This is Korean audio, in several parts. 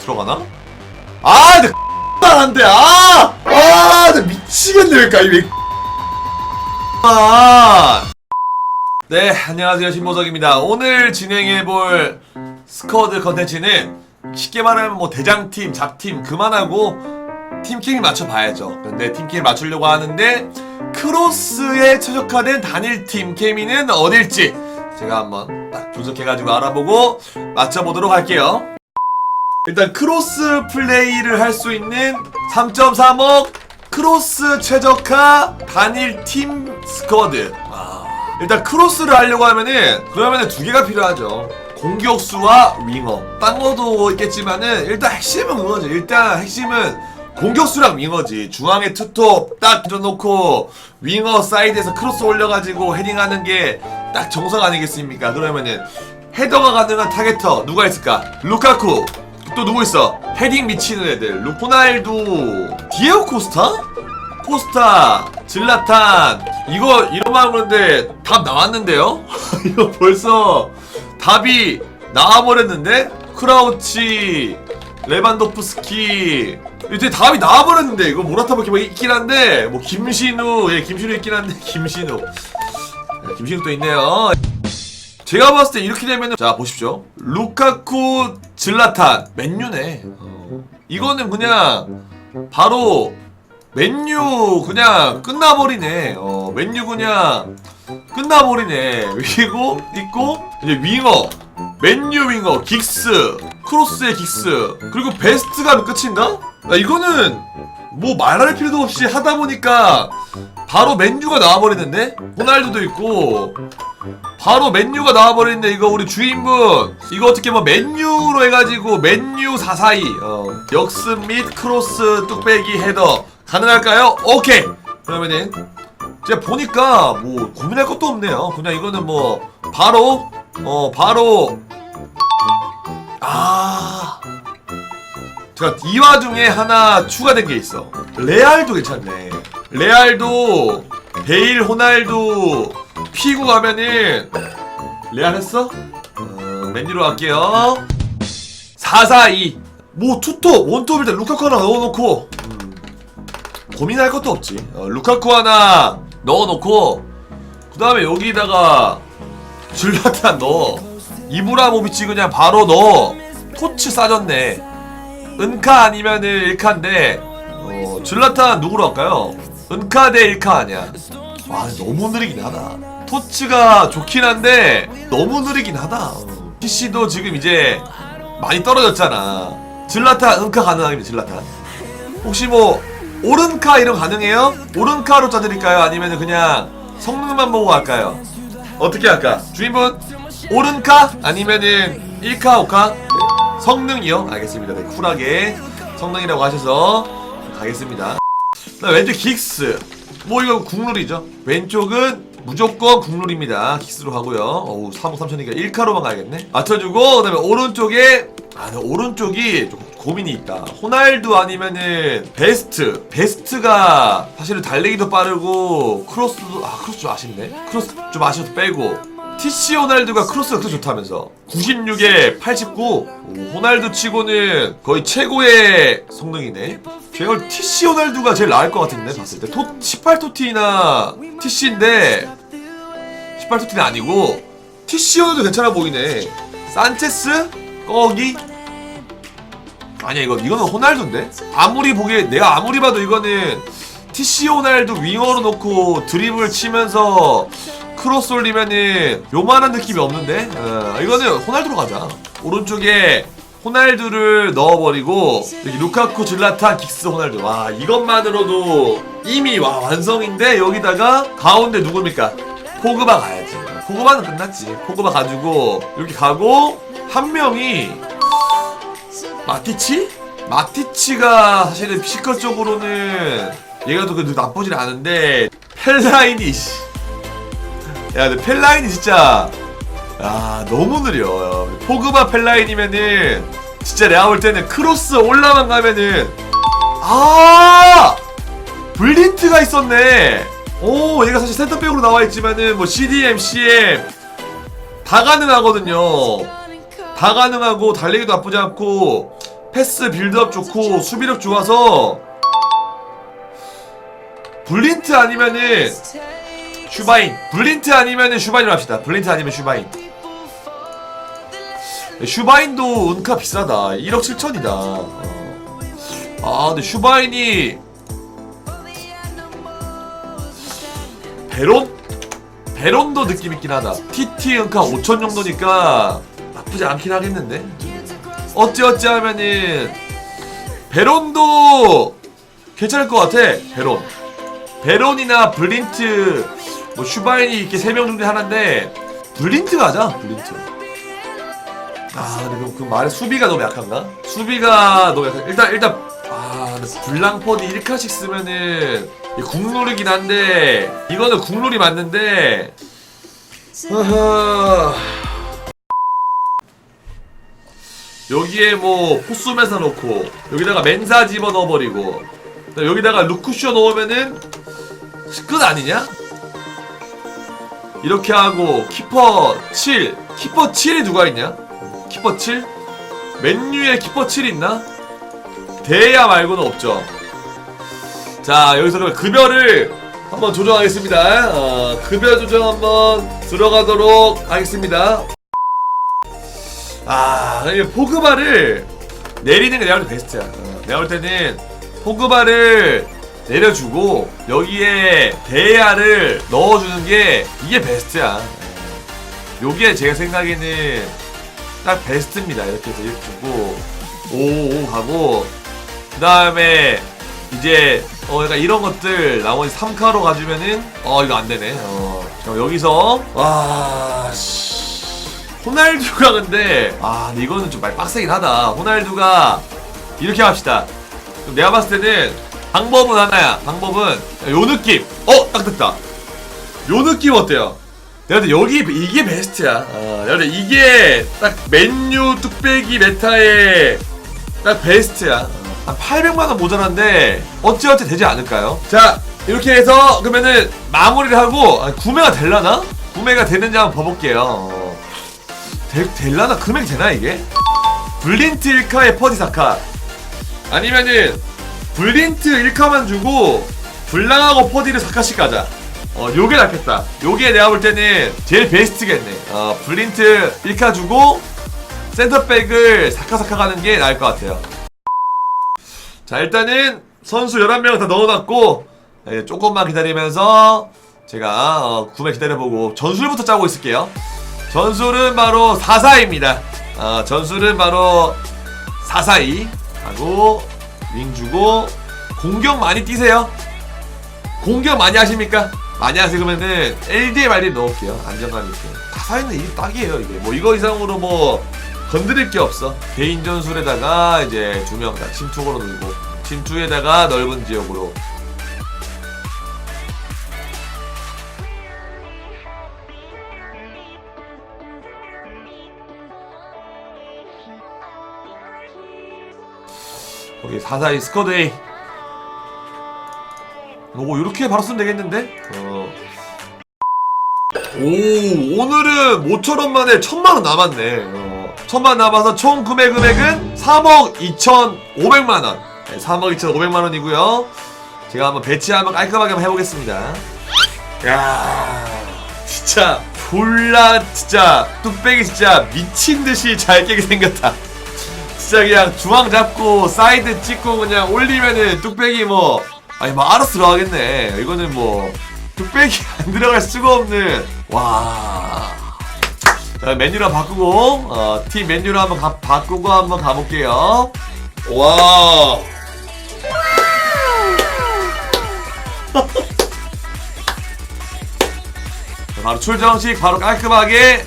들어가나? 아, 근데 안돼. 아, 아, 나 미치겠네 왜까 왜? 아. 네, 안녕하세요 신보석입니다. 오늘 진행해 볼 스쿼드 컨텐츠는 쉽게 말하면 뭐 대장팀, 잡팀 그만하고 팀끼리 맞춰 봐야죠. 근데 팀끼리 맞추려고 하는데 크로스에 최적화된 단일팀 케미는 어딜지 제가 한번 딱 분석해가지고 알아보고 맞춰보도록 할게요. 일단 크로스 플레이를 할 수 있는 3.3억 크로스 최적화 단일 팀 스쿼드. 아, 일단 크로스를 하려고 하면은 그러면은 두 개가 필요하죠. 공격수와 윙어. 딴 거도 있겠지만은 일단 핵심은 그거죠. 일단 핵심은 공격수랑 윙어지. 중앙에 투톱 딱 들어놓고 윙어 사이드에서 크로스 올려가지고 헤딩하는 게 딱 정석 아니겠습니까? 그러면은 헤더가 가능한 타겟터 누가 있을까? 루카쿠 또 누구 있어? 헤딩 미치는 애들. 루포날두. 디에고 코스타? 코스타. 질라탄. 이거 이러면 그런데 답 나왔는데요? 이거 벌써 답이 나와버렸는데? 크라우치. 레반도프스키. 이제 답이 나와버렸는데 이거 모라타 밖에 뭐 있긴 한데 뭐 김신우. 예 김신우 있긴 한데 김신우. 네, 김신우 또 있네요 제가 봤을 때 이렇게 되면은 자 보십시오. 루카쿠 질라탄. 맨유네. 어. 이거는 그냥 바로 맨유 그냥 끝나버리네. 어 맨유 그냥 끝나버리네. 그리고 있고 이제 윙어. 맨유 윙어. 긱스. 크로스의 긱스. 그리고 베스트가 하면 끝인가? 나 이거는 뭐 말할 필요도 없이 하다 보니까 바로 맨유가 나와버리는데? 호날두도 있고. 바로 맨유가 나와버리는데 이거 우리 주인분. 이거 어떻게 뭐 맨유로 해가지고 맨유 442 어, 역습 및 크로스 뚝배기 헤더 가능할까요? 오케이! 그러면은 제가 보니까 뭐 고민할 것도 없네요. 그냥 이거는 뭐 바로 어 바로. 아. 제가 이 와중에 하나 추가된 게 있어. 레알도 괜찮네 레알도 베일 호날두 피고 가면은 레알 했어? 어, 맨유로 갈게요 442. 뭐 투톱, 원톱 일단 루카쿠 하나 넣어놓고 음, 고민할 것도 없지. 어, 루카쿠 하나 넣어놓고 그 다음에 여기다가 줄라탄 넣어. 이브라모비치 그냥 바로 넣어. 토츠 싸졌네. 은카 아니면은 일카인데 어, 줄라탄 누구로 할까요? 은카 대 일카 아니야. 와 너무 느리긴 하다. 토츠가 좋긴 한데 너무 느리긴 하다. 어. PC도 지금 이제 많이 떨어졌잖아. 질라탄 은카 가능하겠네 질라탄. 혹시 뭐 오른카 이런 가능해요? 오른카로 짜드릴까요? 아니면 그냥 성능만 보고 갈까요? 어떻게 할까? 주인분 오른카 아니면은 1카 5카 성능이요? 알겠습니다. 네, 쿨하게 성능이라고 하셔서 가겠습니다. 나 왼쪽 긱스 뭐 이거 국룰이죠. 왼쪽은 무조건 국룰입니다. 긱스로 가고요. 어우 3억 3천이니까 1카로만 가야겠네. 맞춰주고 그 다음에 오른쪽에 아, 나 오른쪽이 좀 고민이 있다. 호날두 아니면은 베스트. 베스트가 사실은 달리기도 빠르고 크로스도 아 크로스 좀 아쉽네. 크로스 좀 아쉬워서 빼고 TC 호날두가 크로스가 그렇게 좋다면서? 96에 89 오, 호날두 치고는 거의 최고의 성능이네. 제가 TC 호날두가 제일 나을 것 같은데 봤을 때. 토, 18토티나 TC인데 18토티는 아니고 TC 호날두 괜찮아 보이네. 산체스? 꺼기? 아니야 이거 이거는 호날두인데? 아무리 보기에 내가 아무리 봐도 이거는 TC 호날두 윙어로 놓고 드리블 치면서 크로스 올리면은 요만한 느낌이 없는데? 어, 이거는 호날두로 가자. 오른쪽에 호날두를 넣어버리고 여기 루카쿠 질라탄 긱스 호날두. 와 이것만으로도 이미 와 완성인데 여기다가 가운데 누굽니까? 포그바 가야지. 포그바는 끝났지. 포그바 가지고 이렇게 가고 한 명이 마티치? 마티치가 사실은 피지컬적으로는 얘가 또 나쁘진 않은데 펠라인이 씨. 야 근데 펠라인이 진짜 야 너무 느려. 포그바 펠라인이면은 진짜 내가 볼 때는 크로스 올라만 가면은 아! 블린트가 있었네. 오 얘가 사실 센터백으로 나와 있지만은 뭐 CDM, CM 다 가능하거든요. 다 가능하고 달리기도 나쁘지 않고 패스 빌드업 좋고 수비력 좋아서 블린트 아니면은 슈바인. 블린트 아니면은 슈바인으로 합시다. 블린트 아니면 슈바인. 슈바인도 은카 비싸다. 1억 7천이다. 어. 아 근데 슈바인이 베론? 베론도 느낌 있긴 하다. TT 은카 5천 정도니까 나쁘지 않긴 하겠는데? 어찌어찌 하면은 베론도 괜찮을 것 같아 베론. 베론이나 블린트 뭐 슈바인이 이렇게 세 명 중에 하나인데 블린트 가자 블린트 아 근데 그, 그 말에 수비가 너무 약한가? 수비가 너무 약한 일단 일단 아 근데 블랑퍼드 1카씩 쓰면은 국룰이긴 한데 이거는 국룰이 맞는데 아하. 여기에 뭐 포스메사 넣고 여기다가 멘사 집어 넣어버리고 여기다가 루쿠쇼 넣으면은 끝 아니냐? 이렇게 하고 키퍼 7 키퍼 7이 누가 있냐? 키퍼 7? 맨유에 키퍼 7 있나? 대야 말고는 없죠 자 여기서 그럼 급여를 한번 조정하겠습니다 어, 급여 조정 한번 들어가도록 하겠습니다 아 포그바를 내리는 게 내가 볼 때 베스트야 어, 내가 볼 때는 포그바를 내려주고 여기에 대야를 넣어주는 게 이게 베스트야. 예. 요게 제가 생각에는 딱 베스트입니다. 이렇게 해서 이렇게 주고 오오 가고 그 다음에 이제 어 약간 이런 것들 나머지 3카로 가주면은 어 이거 안 되네. 어 자, 여기서 와 씨. 호날두가 근데 아 이거는 좀 많이 빡세긴 하다. 호날두가 이렇게 합시다. 그럼 내가 봤을 때는 방법은 하나야 방법은 요 느낌 어 딱 됐다 요 느낌 어때요? 내가 여기 이게 베스트야 어, 내가 이게 딱 맨유 뚝배기 메타의 딱 베스트야 한 800만 원 모자란데 어찌어찌 되지 않을까요? 자 이렇게 해서 그러면은 마무리를 하고 아, 구매가 될라나? 구매가 되는지 한번 봐볼게요 어. 될, 될라나? 금액이 되나 이게? 블린트 1카에 퍼디사카 아니면은 블린트 1카만 주고 블랑하고 퍼디를 4카씩 가자. 어 요게 낫겠다. 요게 내가 볼 때는 제일 베스트겠네. 어 블린트 1카 주고 센터백을 4카 4카 가는 게 나을 것 같아요. 자 일단은 선수 11명 다 넣어놨고 예, 조금만 기다리면서 제가 어, 구매 기다려보고 전술부터 짜고 있을게요. 전술은 바로 4사입니다. 어, 전술은 바로 442 하고 윙 주고 공격 많이 뛰세요. 공격 많이 하십니까? 많이 하세요. 그러면은 LD에 말리 넣을게요. 안정감 있게. 4사이는 이게 딱이에요 이게. 뭐 이거 이상으로 뭐 건드릴 게 없어. 개인 전술에다가 이제 두 명 다 침투으로 놀고 침투에다가 넓은 지역으로 거기 442 스쿼드 A 오 이렇게 바로 쓰면 되겠는데? 어. 오 오늘은 모처럼 만에 천만원 남았네 어. 천만 남아서 총 구매 금액은 3억 2,500만원 네, 3억 2,500만원이고요 제가 한번 배치 한번 깔끔하게 한번 해보겠습니다 야 진짜 졸라 진짜 뚝배기 진짜 미친듯이 잘 깨게 생겼다 진짜 그냥 중앙 잡고 사이드 찍고 그냥 올리면은 뚝배기 뭐 아니 뭐 알아서 들어가겠네. 이거는 뭐 뚝배기 안 들어갈 수가 없는. 와. 자, 메뉴를 바꾸고 어, 팀 메뉴를 한번 가, 바꾸고 한번 가볼게요. 와 자, 바로 출정식 바로 깔끔하게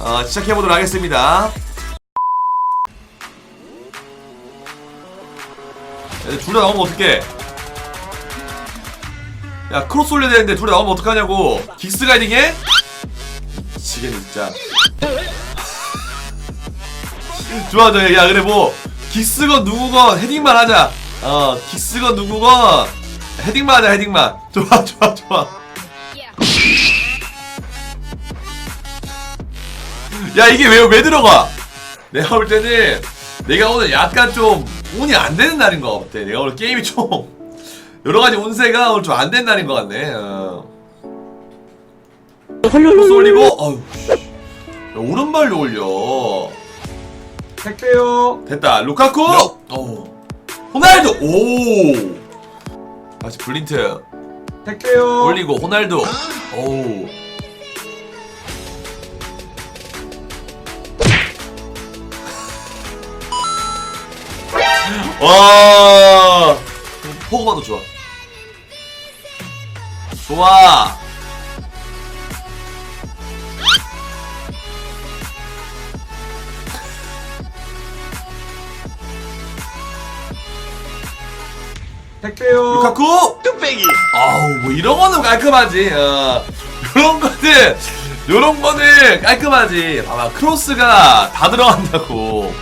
어, 시작해보도록 하겠습니다 둘 다 나오면 어떡해? 야 크로스 올려야 되는데 둘 다 나오면 어떡하냐고. 긱스 가이딩해? 미치겠네 진짜. 좋아 좋아 야 그래 뭐. 긱스건 누구건 헤딩만 하자. 어 긱스건 누구건 헤딩만 하자 헤딩만. 좋아 좋아 좋아. 야 이게 왜 왜 들어가? 내가 볼 때는 내가 오늘 약간 좀 운이 안 되는 날인 것 같아. 내가 오늘 게임이 좀 여러 가지 운세가 오늘 좀 안 되는 날인 것 같네. 어. 크로스 올리고 어휴 씨. 야, 오른발로 올려. 택배요. 됐다. 루카쿠. 오. 호날두. 오. 다시 블린트 택배요. 올리고 호날두. 오. 와. 포그바도 좋아. 좋아. 택배요. 루카쿠. 뚝배기 아우 뭐 이런 거는 깔끔하지. 어. 요런 거는 요런 거는 깔끔하지. 봐봐 크로스가 다 들어간다고.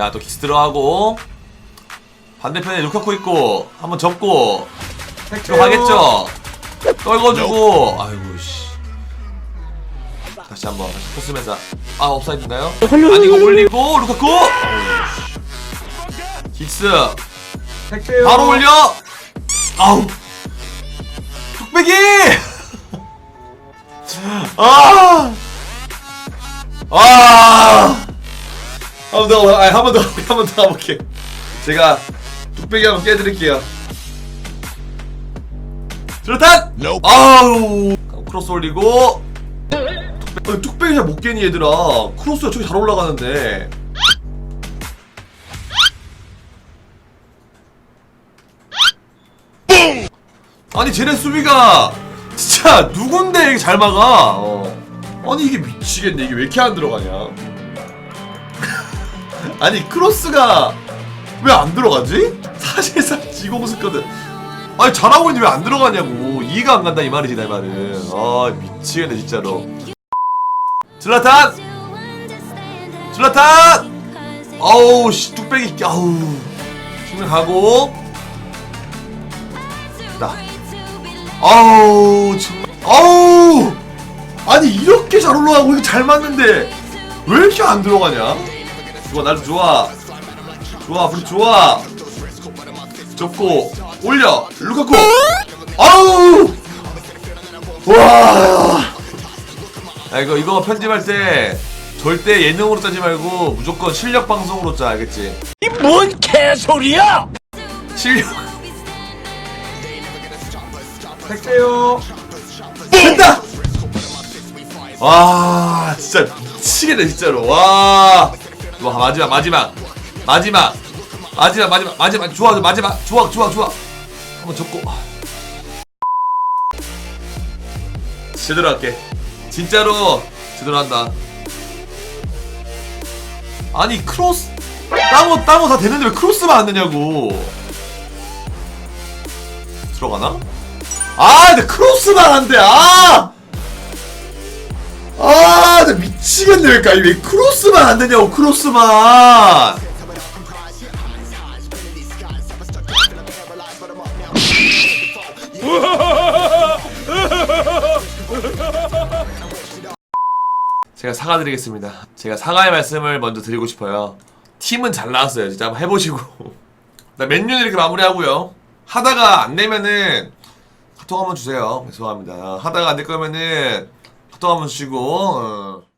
자또 키스 들어가고 반대편에 루카쿠 있고 한번 접고. 들어가겠죠. 떨궈주고 아이고 씨. 다시 한번 다시 코스면서 아 옵사이드인가요? 아니고 올리고 루카쿠. 택배요. 바로 올려! 아우! 뚝배기! 아! 아! 한번 더, 아니, 한번 더, 한 번 더 가볼게. 제가 뚝배기 한번 깨드릴게요. 수류탄! Nope. 아우! 크로스 올리고. 뚝배, 뚝배기 잘 못 깨니, 얘들아. 크로스가 저기 잘 올라가는데. 아니 쟤네 수비가 진짜 누군데 이게 잘 막아 어. 아니 이게 미치겠네 이게 왜 이렇게 안 들어가냐 아니 크로스가 왜 안 들어가지? 사실상 지공수거든. 아니 잘하고 있는데 왜 안 들어가냐고. 이해가 안 간다 이 말이지 내 말은. 아 미치겠네 진짜로. 슬라탄! 아우 씨 뚝배기 아우. 힘을 가고. 나. 아우 정말. 아우! 아니 이렇게 잘 올라가고 이거 잘 맞는데 왜 이렇게 안 들어가냐 좋아 나도 좋아. 좋아 우리 좋아. 접고 올려. 루카쿠. 아우! 와. 아, 이거 이거 편집할 때 절대 예능으로 짜지 말고 무조건 실력 방송으로 짜 알겠지? 이 뭔 개소리야? 실력. 택배요. 된다! 와 진짜 미치겠네 진짜로. 와. 와 마지막 마지막. 마지막. 마지막 마지막 마지막. 좋아 마지막. 좋아 좋아 좋아. 한번 접고. 제대로 할게. 진짜로 제대로 한다. 아니 크로스. 딴거 딴거 다 되는데 왜 크로스만 안 되냐고. 들어가나? 아, 근데 크로스만 안 돼. 아! 아, 나 미치겠네. 그러니까 왜 크로스만 안 되냐고. 크로스만. 제가 사과드리겠습니다. 제가 사과의 말씀을 먼저 드리고 싶어요. 팀은 잘 나왔어요. 진짜 한번 해보시고. 나 맨유는 이렇게 마무리하고요. 하다가 안 되면은 카톡 한번 주세요. 죄송합니다. 하다가 안 될 거면은 카톡 한번 주시고. 어.